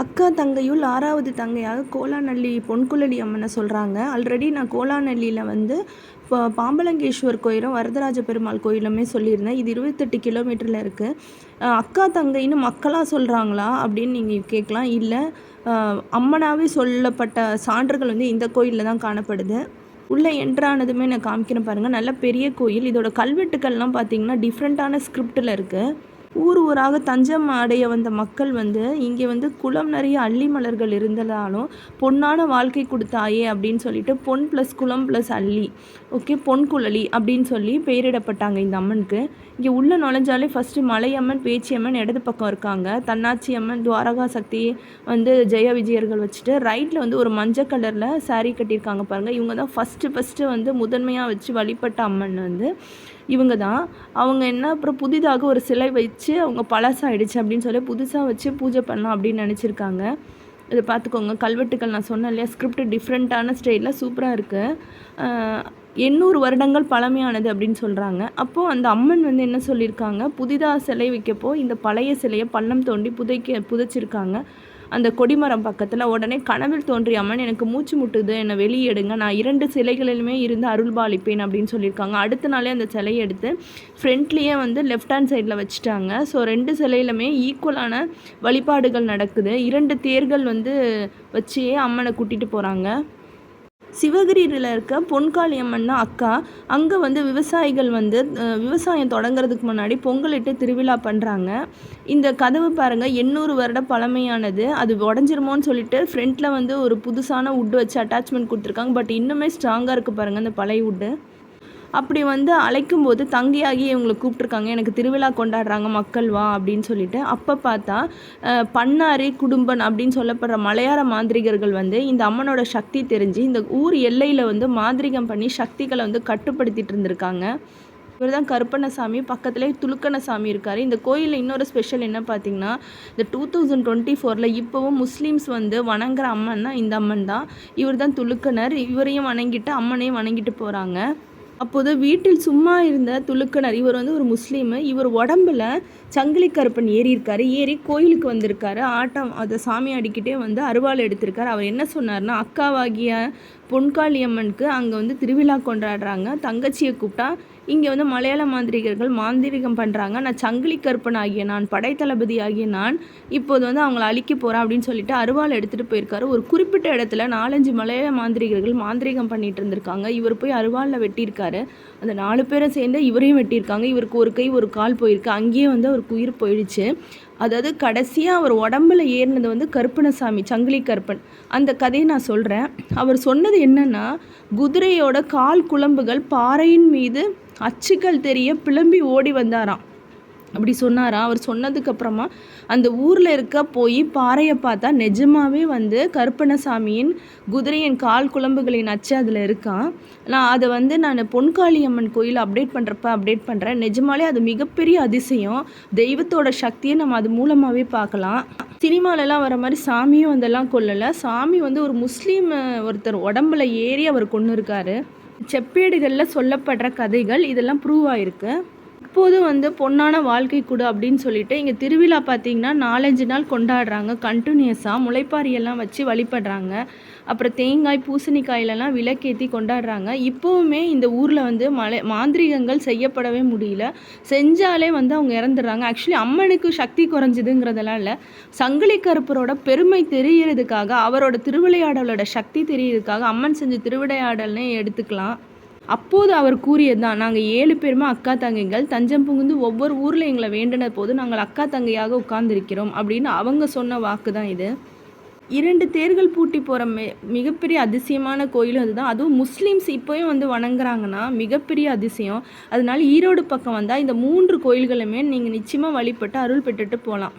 அக்கா தங்கையுள் ஆறாவது தங்கையாக கோலாநல்லி பொன்குழலி அம்மனை சொல்கிறாங்க ஆல்ரெடி நான் கோலாநல்லியில் வந்து இப்போ பாம்பலங்கேஸ்வர் கோயிலும் வரதராஜ பெருமாள் கோயிலுமே சொல்லியிருந்தேன். இது இருபத்தெட்டு கிலோமீட்டரில் இருக்குது அக்கா தங்கைன்னு மக்களாக சொல்கிறாங்களா அப்படின்னு நீங்கள் கேட்கலாம். இல்லை அம்மனாகவே சொல்லப்பட்ட சான்றுகள் வந்து இந்த கோயிலில் தான் காணப்படுது. உள்ளே என்ட்ரானதுமே நான் காமிக்கிறேன் பாருங்கள் நல்ல பெரிய கோயில். இதோட கல்வெட்டுக்கள்லாம் பார்த்தீங்கன்னா டிஃப்ரெண்ட்டான ஸ்கிரிப்டில் இருக்குது ஊர் ஊராக தஞ்சம் அடைய வந்த மக்கள் வந்து இங்கே வந்து குளம் நிறைய அள்ளி மலர்கள் இருந்ததாலும் பொன்னான வாழ்க்கை கொடுத்தாயே அப்படின்னு சொல்லிட்டு பொன் ப்ளஸ் குளம் ப்ளஸ் அள்ளி ஓகே பொன் குழலி அப்படின்னு சொல்லி பெயரிடப்பட்டாங்க இந்த அம்மனுக்கு. இங்கே உள்ளே நுழைஞ்சாலே ஃபஸ்ட்டு மலையம்மன் பேச்சியம்மன் இடது பக்கம் இருக்காங்க. தன்னாட்சி அம்மன் துவாரகா சக்தி வந்து ஜெய விஜயர்கள் வச்சுட்டு ரைட்டில் வந்து ஒரு மஞ்சள் கலரில் சாரீ கட்டியிருக்காங்க பாருங்கள் இவங்க தான் ஃபஸ்ட்டு ஃபஸ்ட்டு வந்து முதன்மையாக வச்சு வழிபட்ட அம்மன் வந்து இவங்க தான். அவங்க என்ன அப்புறம் புதிதாக ஒரு சிலை வச்சு அவங்க பழசாயிடுச்சு அப்படின்னு சொல்லி புதுசாக வச்சு பூஜை பண்ணலாம் அப்படின்னு நினச்சிருக்காங்க. இதை பார்த்துக்கோங்க. கல்வெட்டுக்கள் நான் சொன்னேன் இல்லையா? ஸ்கிரிப்ட் டிஃப்ரெண்ட்டான ஸ்டைலில் சூப்பராக இருக்குது எண்ணூறு வருடங்கள் பழமையானது அப்படின்னு சொல்கிறாங்க அப்போது அந்த அம்மன் வந்து என்ன சொல்லியிருக்காங்க? புதிதாக சிலை வைக்கப்போ இந்த பழைய சிலையை பள்ளம் தோண்டி புதைக்க புதைச்சிருக்காங்க. அந்த கொடிமரம் பக்கத்தில் உடனே கனவில் தோன்றிய அம்மன் எனக்கு மூச்சு முட்டுது என்னை வெளியேடுங்க. நான் இரண்டு சிலைகளிலுமே இருந்து அருள்பாலிப்பேன் அப்படின்னு சொல்லியிருக்காங்க. அடுத்த நாளே அந்த சிலையை எடுத்து ஃப்ரண்ட்லேயே வந்து லெஃப்ட் ஹேண்ட் சைடில் வச்சுட்டாங்க. ஸோ ரெண்டு சிலையிலுமே ஈக்குவலான வழிபாடுகள் நடக்குது. இரண்டு தேர்கள் வந்து வச்சே அம்மனை கூட்டிகிட்டு போகிறாங்க சிவகிரியில் இருக்க பொன்காளியம்மன் தான் அக்கா. அங்கே வந்து விவசாயிகள் வந்து விவசாயம் தொடங்குறதுக்கு முன்னாடி பொங்கலிட்டு திருவிழா பண்ணுறாங்க இந்த கதவு பாருங்கள் எண்ணூறு வருட பழமையானது. அது உடஞ்சிருமோன்னு சொல்லிட்டு ஃப்ரண்ட்டில் வந்து ஒரு புதுசான வுட் வச்சு அட்டாச்மெண்ட் கொடுத்துருக்காங்க. பட் இன்னுமே ஸ்ட்ராங்காக இருக்குது பாருங்கள் அந்த பழைய வுட்டு அப்படி வந்து அழைக்கும் போது தங்கியாகி இவங்களை கூப்பிட்ருக்காங்க எனக்கு திருவிழா கொண்டாடுறாங்க மக்கள் வா அப்படின்னு சொல்லிட்டு. அப்போ பார்த்தா பண்ணாரி குடும்பன் அப்படின்னு சொல்லப்படுற மலையாள மாந்திரிகர்கள் வந்து இந்த அம்மனோட சக்தி தெரிஞ்சு இந்த ஊர் எல்லையில் வந்து மாந்திரிகம் பண்ணி சக்திகளை வந்து கட்டுப்படுத்திட்டு இருந்திருக்காங்க. இவர் தான் கருப்பண்ணசாமி பக்கத்துலேயே துலுக்கணசாமி இருக்கார். இந்த கோயிலில் இன்னொரு ஸ்பெஷல் என்ன பார்த்தீங்கன்னா இந்த டூ தௌசண்ட் டுவெண்ட்டி ஃபோரில் இப்போவும் முஸ்லீம்ஸ் வந்து வணங்குற அம்மன்னா இந்த அம்மன் தான். இவர் தான் துலுக்கனர். இவரையும் வணங்கிட்டு அம்மனையும் வணங்கிட்டு போகிறாங்க அப்போது வீட்டில் சும்மா இருந்த துலுக்கனர் இவர் வந்து ஒரு முஸ்லீமு. இவர் உடம்புல சங்கிலி கருப்பன் ஏறி இருக்காரு ஏறி கோயிலுக்கு வந்திருக்காரு. ஆட்டம் அதை சாமி அடிக்கிட்டே வந்து அருவாள் எடுத்திருக்காரு. அவர் என்ன சொன்னார்னா அக்காவாகிய பொன்காளியம்மனுக்கு அங்கே வந்து திருவிழா கொண்டாடுறாங்க. தங்கச்சியை கூப்பிட்டா இங்கே வந்து மலையாள மாந்திரிகர்கள் மாந்திரிகம் பண்ணுறாங்க நான் சங்கிலி கருப்பன் ஆகிய நான் படைத்தளபதி ஆகிய நான் இப்போது வந்து அவங்கள அழிக்க போகிறேன் அப்படின்னு சொல்லிட்டு அருவாள் எடுத்துகிட்டு போயிருக்காரு. ஒரு குறிப்பிட்ட இடத்துல நாலஞ்சு மலையாள மாந்திரிகர்கள் மாந்திரிகம் பண்ணிட்டு இருந்திருக்காங்க. இவர் போய் அருவாளில் வெட்டியிருக்காரு. அந்த நாலு பேரை சேர்ந்து இவரையும் வெட்டியிருக்காங்க. இவருக்கு ஒரு கை ஒரு கால் போயிருக்கு. அங்கேயே வந்து அவருக்கு உயிர் போயிடுச்சு. அதாவது கடைசியாக அவர் உடம்புல ஏறினது வந்து கருப்பணசாமி சங்கிலி கருப்பன். அந்த கதையை நான் சொல்கிறேன் அவர் சொன்னது என்னென்னா குதிரையோட கால் குழம்புகள் பாறையின் மீது அச்சுக்கள் தெரிய பிளம்பி ஓடி வந்தாராம். அப்படி சொன்னாராம் அவர் சொன்னதுக்கப்புறமா அந்த ஊரில் இருக்க போய் பாறையை பார்த்தா நிஜமாகவே வந்து கருப்பணசாமியின் குதிரையின் கால் குழம்புகளின் அச்சு அதில் இருக்கான் நான் அதை வந்து நான் பொன்காளியம்மன் கோயில் அப்டேட் பண்ணுறப்ப அப்டேட் பண்ணுறேன் நிஜமாலே அது மிகப்பெரிய அதிசயம். தெய்வத்தோட சக்தியை நம்ம அது மூலமாகவே பார்க்கலாம். சினிமாலலாம் வர மாதிரி சாமியும் அதெல்லாம் கொல்லலை. சாமி வந்து ஒரு முஸ்லீம் ஒருத்தர் உடம்புல ஏறி அவர் கொண்டு இருக்காரு. செப்பேடுகளில் சொல்லப்படுற கதைகள் இதெல்லாம் ப்ரூவ் ஆயிருக்கு. இப்போது வந்து பொன்னான வாழ்க்கை கொடு அப்படின்னு சொல்லிட்டு இங்கே திருவிழா பார்த்தீங்கன்னா நாலஞ்சு நாள் கொண்டாடுறாங்க. கண்டினியூஸாக முளைப்பாரியெல்லாம் வச்சு வழிபடுறாங்க. அப்புறம் தேங்காய் பூசணிக்காயிலெல்லாம் விளக்கேற்றி கொண்டாடுறாங்க. இப்போவுமே இந்த ஊரில் வந்து மலை மாந்திரிகங்கள் செய்யப்படவே முடியல. செஞ்சாலே வந்து அவங்க இறந்துடுறாங்க. ஆக்சுவலி அம்மனுக்கு சக்தி குறைஞ்சிதுங்கிறதெல்லாம் இல்லை. சங்கிலி கருப்பரோட பெருமை தெரியறதுக்காக அவரோட திருவிளையாடலோட சக்தி தெரியறதுக்காக அம்மன் செஞ்ச திருவிளையாடல்னே எடுத்துக்கலாம். அப்போது அவர் கூறியது தான் நாங்கள் ஏழு பேருமே அக்கா தங்கைகள் தஞ்சம் புகுந்து ஒவ்வொரு ஊரில் எங்களை வேண்டின போது நாங்கள் அக்கா தங்கையாக உட்கார்ந்திருக்கிறோம் அப்படின்னு அவங்க சொன்ன வாக்கு தான் இது. இரண்டு தேர்கள் பூட்டி போகிற மி மிகப்பெரிய அதிசயமான கோயிலும் அதுதான். அதுவும் முஸ்லீம்ஸ் இப்போயும் வந்து வணங்குறாங்கன்னா மிகப்பெரிய அதிசயம். அதனால ஈரோடு பக்கம் வந்தால் இந்த மூன்று கோயில்களுமே நீங்கள் நிச்சயமாக வழிபட்டு அருள் பெற்றுட்டு போகலாம்